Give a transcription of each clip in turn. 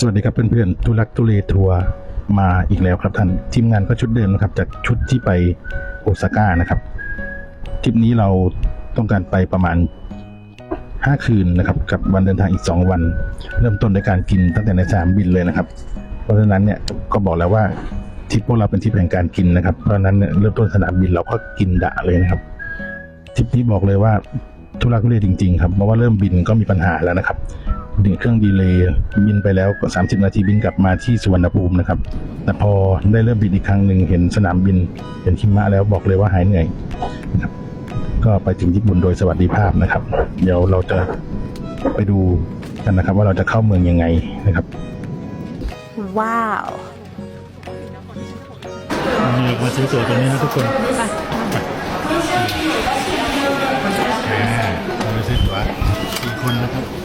สวัสดีครับเพื่อนๆทุลักทุเลทัวร์มาอีกแล้วครับท่านทีมงานก็ชุดเดิมนะครับจากชุดที่ไปโอซาก้านะครับทริปนี้เราต้องการไปประมาณ 5 คืนนะครับกับวันเดินทางอีก 2 วัน เริ่มต้นในการกินตั้งแต่ในสนามบินเลยนะครับ เพราะฉะนั้นเนี่ยก็บอกแล้วว่าทริปพวกเราเป็นทริปแห่งการกินนะครับเพราะฉะนั้นเนี่ยเริ่มต้นสนามบินเราก็กินดะเลยนะครับทริปนี้บอกเลยว่าทุลักทุเลจริง ๆ ครับเพราะว่าเริ่มบินก็มีปัญหาแล้วนะครับ ดึงเครื่องดีเลย์บินไปแล้วก็30 นาทีบินกลับมาที่สุวรรณภูมินะครับ แต่พอได้เริ่มบินอีกครั้งหนึ่งเห็นสนามบิน เห็นหิมะแล้วบอกเลยว่าหายเหนื่อยนะครับก็ไปถึงญี่ปุ่นโดยสวัสดิภาพนะครับ เดี๋ยวเราจะไปดูกันนะครับ ว่าเราจะเข้าเมืองยังไงนะครับ ว้าวนี่มาซื้อตั๋วตรงนี้นะทุกคนเราไปซื้อตั๋วสี่คนนะครับ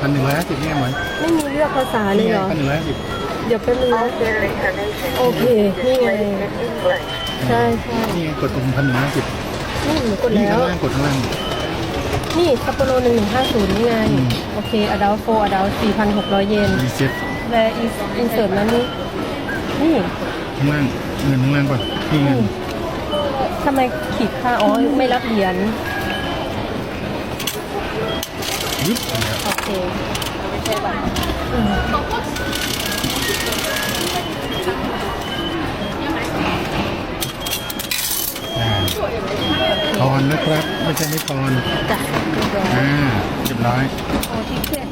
พันหนึ่งร้อยห้าสิบเนี่ยเหมือนไม่มีเลือกภาษาเลยเหรอ พันหนึ่งร้อยห้าสิบเดี๋ยวเป็นงนะ โอเค นี่ไง ใช่ใช่นี่ไงกดตรงพันหนึ่งร้อยห้าสิบนี่หนูกดนี่แล้ข้าว งล่างกดข้างล่าง นี่ซัปโปโรหนึ่งหนึ่งห้าศูนย์นี่ไงโอเคอดัลโฟอดัลสี่พันหกร้อยเยนรีเซ็ตแวร์อินอินเสิร์ตนั้นนี่นี่ข้างล่างเงินข้างล่างก่อนนี่เงินทำไมขีดค่าอ๋อไม่รับเหรียญ ยึบโอเคอืมอ่าทอนนะครับไม่ใช่ไม่ทอนจ้ะเรียบร้อยอ่าเรียบร้อยโอทิเก็ต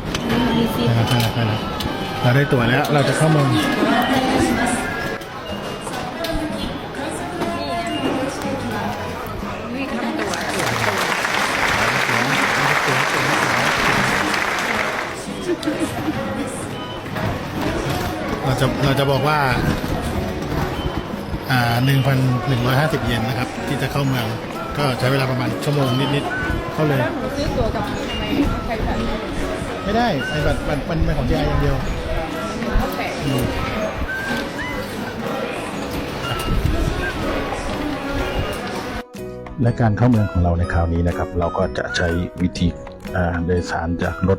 มีซีใช่แล้วใช่แล้วใช่แล้วเราได้ตั๋วแล้วเราจะเข้าเมือง จะเราจะบอกว่าอ่าหนึ่งพันหนึ่งร้อยห้าสิบเยนนะครับ ที่จะเข้าเมืองก็ใช้เวลาประมาณชั่วโมงนิดๆเข้าเลยผมซื้อตัวกับทำไมใครผ่านไม่ได้ไอ้บัตรบัตรมันเป็นของ JI อย่างเดียวอืมและการเข้าเมืองของเราในคราวนี้นะครับ เราก็จะใช้วิธีอ่าโดยสารจากรถ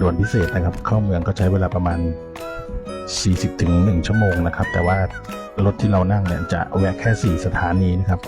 ด่วนพิเศษนะครับ เข้าเมืองก็ใช้เวลาประมาณ 40ถึง1ชั่วโมงนะครับ แต่ว่ารถที่เรานั่งเนี่ยจะแวะแค่ 4 สถานีนะครับ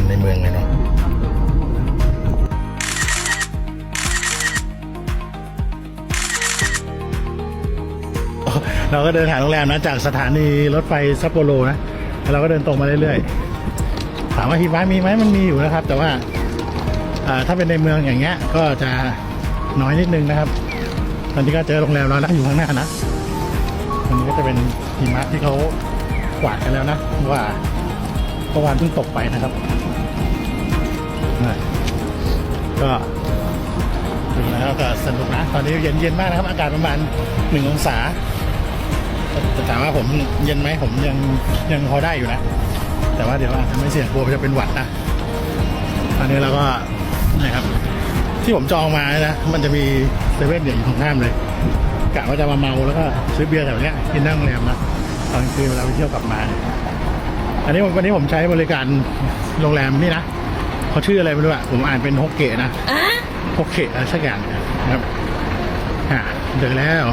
กันในเมืองเลยเนาะเราก็เดินหาโรงแรมนะจากสถานีรถไฟซัปโปโรนะแล้วเราก็เดินตรงมาเรื่อยๆถามว่าหิมะมีไหมมันมีอยู่นะครับ แต่ว่าถ้าเป็นในเมืองอย่างเงี้ยก็จะน้อยนิดนึงนะครับ ตอนนี้ก็เจอโรงแรมเราแล้วอยู่ข้างหน้านะอันนี้ก็จะเป็นหิมะที่เขากวาดกันแล้วนะว่าเมื่อวานเพิ่งตกไปนะครับ ก็ถึงแล้วก็สนุกนะ ตอนนี้เย็นเย็นๆมากนะครับ อากาศประมาณหนึ่งองศาแต่ถามว่าผมเย็นไหมผมยังยังพอได้อยู่นะ แต่ว่าเดี๋ยวอาจจะไม่เสี่ยงกลัวจะเป็นหวัดนะ ตอนนี้เราก็นะครับ ที่ผมจองมานะ มันจะมีเซเว่นอยู่ตรงข้ามเลยกะว่าจะมาเมาแล้วก็ซื้อเบียร์แถวนี้กินนั่งโรงแรมนะตอนคืนเวลาไปเที่ยวกลับมา อันนี้วันนี้ผมใช้บริการโรงแรมนี่นะ เขาชื่ออะไรไม่รู้อะผมอ่านเป็นฮกเกะนะฮกเกะอะไรสักอย่างเนี่ยนะครับอะเจอแล้ว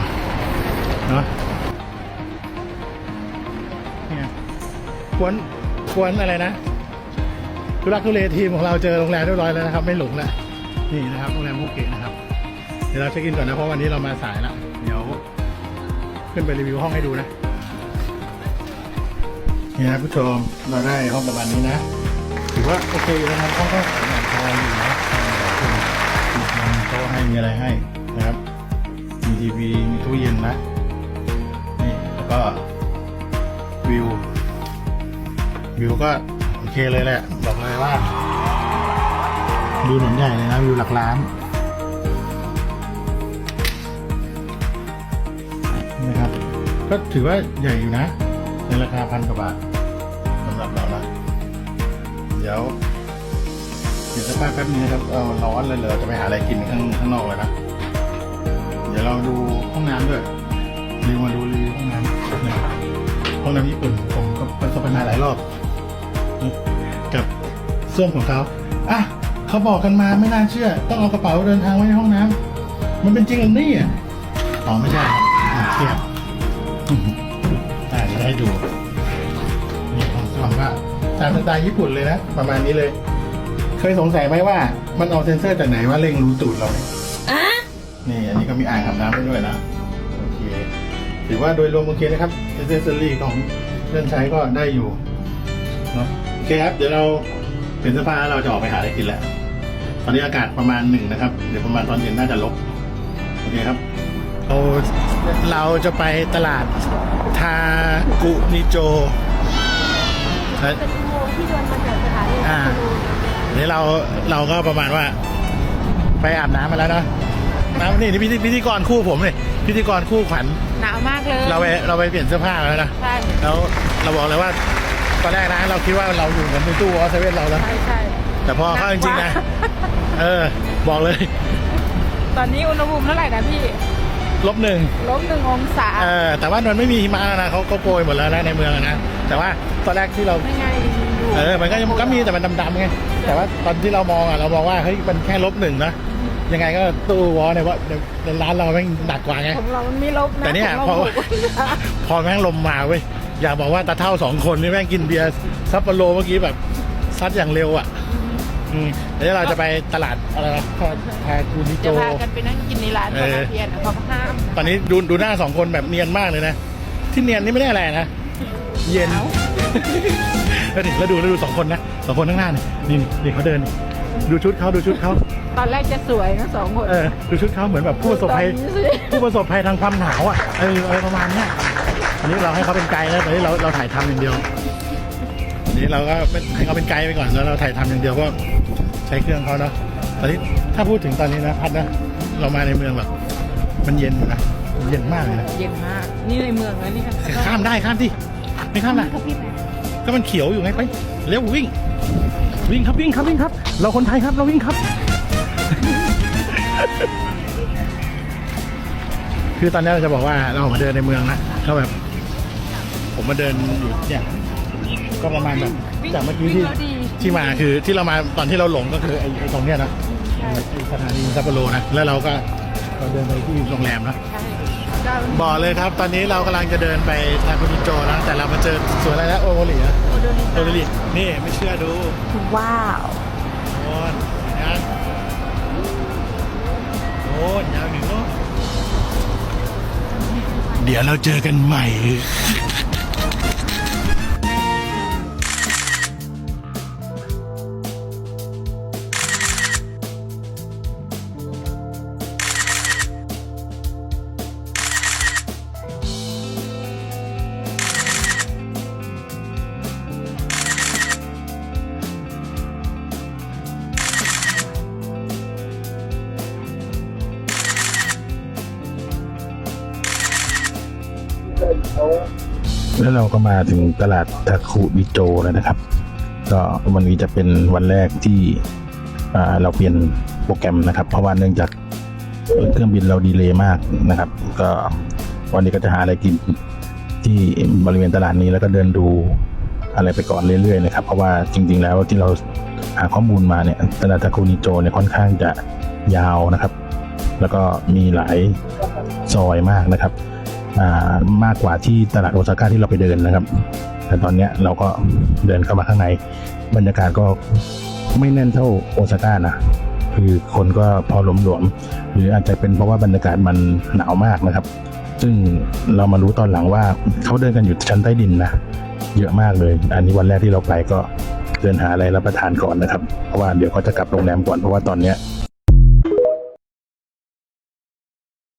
เนาะเนี่ยกวนกวนอะไรนะทุรักทุเลทีมของเราเจอโรงแรมเรียบร้อยแล้วนะครับ ไม่หลงแล้วนี่นะครับโรงแรมภูเก็ตนะครับ เดี๋ยวเราเช็คอินก่อนนะเพราะวันนี้เรามาสายละเดี๋ยว ขึ้นไปรีวิวห้องให้ดูนะนี่นะผู้ชมเราได้ห้องประมาณนี้นะถือ ว่า โอเคนะครับห้องก็สวยงามพออยู่นะอะไรให้นะครับ มีทีวี มีตู้เย็นนะ นี่ แล้วก็วิว วิวก็โอเคเลยแหละ บอกเลยว่า วิวหนุนใหญ่เลยนะ วิวหลักล้านนะครับ ก็ถือว่าใหญ่อยู่นะ ในราคาพันกว่าบาทสำหรับเรานะ ดี๋ยวเดี๋ยวสักพักแป๊บนึงนะครับเอาร้อนเลยเหรอจะไปหาอะไรกินข้างข้างนอกเลยนะเดี๋ยวเราดูห้องน้ำด้วยรีวิวมาดูรีวิวห้องน้ำห้องน้ำญี่ปุ่นผมก็ประสบปัญหาหลายรอบ กับส้วมของเขาอะเขาบอกกันมาไม่น่าเชื่อ ต้องเอากระเป๋าเดินทางไว้ในห้องน้ำมันเป็นจริงหรือนี่อ๋อไม่ใช่ครับเทียบอืมอ่าจะให้ดู ตามสไตล์ญี่ปุ่นเลยนะ ประมาณนี้เลย เคยสงสัยไหมว่ามันเอาเซนเซอร์จากไหนว่าเร่งรู้ตูดเราเนี่ยอะนี่อันนี้ก็มีอ่างอาบน้ำให้ด้วยนะโอเคถือว่าโดยรวมโอเคนะครับเอเซอรี่ของเครื่องใช้ก็ได้อยู่เนาะโอเคครับ เดี๋ยวเราเปลี่ยนเสื้อผ้าแล้วเราจะออกไปหาอะไรกินแล้ว ตอนนี้อากาศประมาณหนึ่งนะครับ เดี๋ยวประมาณตอนเย็นน่าจะลบโอเคครับเราเราจะไปตลาดทากุนิโจ เอ้ยเป็นอุโมงค์ที่เดินมาจากสถานีอ่า นี่เราเราก็ประมาณว่า ไปอาบน้ำมาแล้วเนอะน้ำนี่นี่พิธีพิธีกรคู่ผมเลยพิธีกรคู่ขวัญหนาวมากเลยเราไปเราไปเปลี่ยนเสื้อผ้ามาแล้วนะใช่แล้วเราบอกเลยว่าตอนแรกนะเราคิดว่าเราอยู่เหมือนในตู้วอเซเว่นเราแล้วใช่ใช่ แต่พอเข้าจริงๆนะ เออ บอกเลยตอนนี้อุณหภูมิเท่าไหร่นะพี่ลบหนึ่ง ลบหนึ่งองศาเออแต่ว่ามันไม่มีหิมะแล้วนะเขาเขาโปรยหมดแล้วนะในเมืองอะนะแต่ว่าตอนแรกที่เรา ไม่ไงดู เออมันก็ยังก็มีแต่มันดำๆไงแต่ว่าตอนที่เรามองอะเรามองว่าเฮ้ยมันแค่ลบหนึ่งนะยังไงก็ตู้วอลเนี่ยว่าในร้านเราแม่งหนักกว่าไงของเรามันไม่ลบนะแต่เนี่ยของพอเราบวกพอแม่งลมมาเว้ยอยากบอกว่าตาเท่าสองคนนี่แม่งกินเบียร์ซัปโปโรเมื่อกี้แบบซัดอย่างเร็วอะอืมเดี๋ยวเราจะไปตลาดอะไรนะพาพาคูนิโจจะพากันไปนั่งกินในร้านเอคาอราเทียนอะเขาห้ามตอนนี้ดูดูหน้าสองคนแบบเนียนมากเลยนะที่เนียนนี่ไม่ได้อะไรนะ เย็น แล้วดิแล้วดูแล้วดูสองคนนะสองคนข้างหน้านี่นี่นี่เขาเดินนี่ดูชุดเขาดูชุดเขาตอนแรกจะสวยนะสองคน เออดูชุดเขาเหมือนแบบผู้ประสบภัยตอนนี้สิ ผู้ประสบภัยทางความหนาวอะเอออะไรประมาณเนี้ยอันนี้เราให้เขาเป็นไกด์แล้วตอนนี้เราเราถ่ายทำอย่างเดียวอันนี้เราก็เป็นให้เขาเป็นไกด์ไปก่อนแล้วเราถ่ายทำอย่างเดียวก็ใช้เครื่องเขาเนาะตอนนี้ถ้าพูดถึงตอนนี้นะพัดนะเรามาในเมืองแบบมันเย็นอยู่นะเย็นมากเลยนะเย็นมาก นี่ในเมืองนะนี่ค่ะข้ามได้ข้ามที่ไม่ข้ามนะ ก็มันเขียวอยู่ไงไป เร็ววิ่ง วิ่งครับวิ่งครับวิ่งครับ เราคนไทยครับเราวิ่งครับ คือตอนนี้เราจะบอกว่าเราออกมาเดินในเมืองนะก็แบบ ผมมาเดินอยู่เนี่ยก็ประมาณแบบจากเมื่อกี้ที่วิ่งแล้วดีที่มาคือที่เรามาตอนที่เราหลงก็คือไอ้ไอ้ตรงเนี้ยนะไอ้สถานีซัปโปโรนะแล้วเราก็เราเดินไปที่โรงแรมนะใช่ได้บอกเลยครับ ตอนนี้เรากำลังจะเดินไปทาคุนิโจแล้วแต่เรามาเจอสวนอะไรนะโอโมริอะโอโดนิโอโมรินี่ไม่เชื่อดูว้าวโอนนะโอ้ยยาวหนึ่งเนาะเดี๋ยวเราเจอกันใหม่ แล้วเราก็มาถึงตลาดทาคุนิโจแล้วนะครับ ก็วันนี้จะเป็นวันแรกที่เราเปลี่ยนโปรแกรมนะครับ เพราะว่าเนื่องจากเครื่องบินเราดีเลย์มากนะครับ ก็วันนี้ก็จะหาอะไรกินที่บริเวณตลาดนี้แล้วก็เดินดูอะไรไปก่อนเรื่อยๆนะครับ เพราะว่าจริง ๆ แล้วที่เราหาข้อมูลมาเนี่ยตลาดทาคุนิโจเนี่ยค่อนข้างจะยาวนะครับ แล้วก็มีหลายซอยมากนะครับ มากกว่าที่ตลาดโอซาก้าที่เราไปเดินนะครับ แต่ตอนนี้เราก็เดินเข้ามาข้างใน บรรยากาศก็ไม่แน่นเท่าโอซาก้านะคือคนก็พอหลวมๆหรืออาจจะเป็นเพราะว่าบรรยากาศมันหนาวมากนะครับ ซึ่งเรามารู้ตอนหลังว่าเขาเดินกันอยู่ชั้นใต้ดินนะเยอะมากเลย อันนี้วันแรกที่เราไปก็เดินหาอะไรรับประทานก่อนนะครับ เพราะว่าเดี๋ยวเขาจะกลับโรงแรมก่อนเพราะว่าตอนเนี้ย